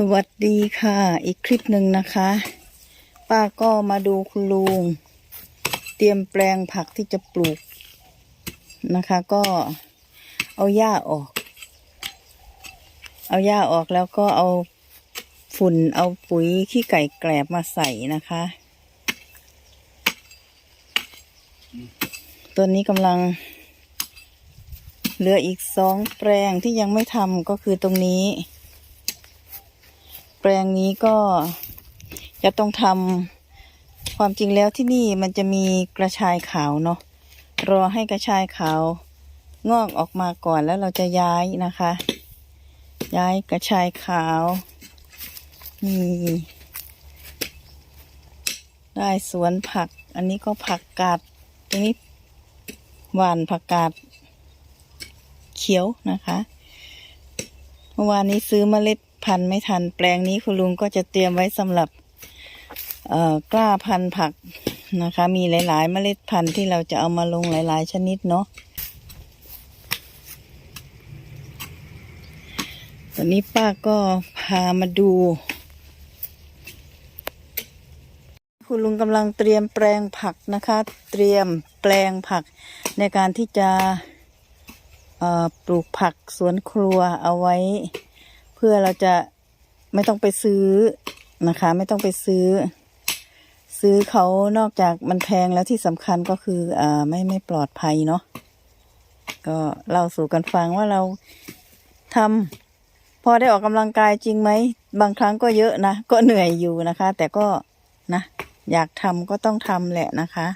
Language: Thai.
สวัสดีค่ะ อีกคลิปหนึ่งนะคะ ป้าก็มาดูคุณลุง เตรียมแปลงผักที่จะปลูกนะคะ ก็เอาหญ้าออก เอาหญ้าออกแล้วก็เอาฝุ่นเอาปุ๋ยขี้ไก่แกลบมาใส่นะคะ ตัวนี้กำลัง เหลืออีกสองแปลงที่ยังไม่ทำก็คือตรงนี้ ลงนี้ก็จะต้องทำความจริงแล้วที่นี่มันจะมีกระชายขาวเนาะรอให้กระชายขาวงอกออกมาก่อนแล้วเราจะย้ายนะคะ ย้ายกระชายขาวนี่ได้สวนผัก อันนี้ก็ผักกาดตรงนี้หวานผักกาดเขียวนะคะ เมื่อวานนี้ซื้อเมล็ด พันธุ์ไม่ทัน แปลงนี้คุณลุงก็จะเตรียมไว้สำหรับกล้าพันธุ์ผักนะคะ มีหลาย ๆ เมล็ดพันธุ์ที่เราจะเอามาลงหลาย ๆ ชนิดเนาะตอนนี้ป้าก็พามาดู คุณลุงกำลังเตรียมแปลงผักนะคะ เตรียมแปลงผักในการที่จะปลูกผักสวนครัวเอาไว้ เพื่อเราจะไม่ต้องไปซื้อนะคะ ไม่ต้องไปซื้อ ซื้อเขานอกจากมันแพงแล้วที่สำคัญก็คืออ่าไม่ไม่ปลอดภัยเนาะก็เล่าสู่กันฟังว่าเราทำพอได้ออกกำลังกายจริงไหม บางครั้งก็เยอะนะ ก็เหนื่อยอยู่นะคะ แต่ก็นะ อยากทำก็ต้องทำแหละนะคะ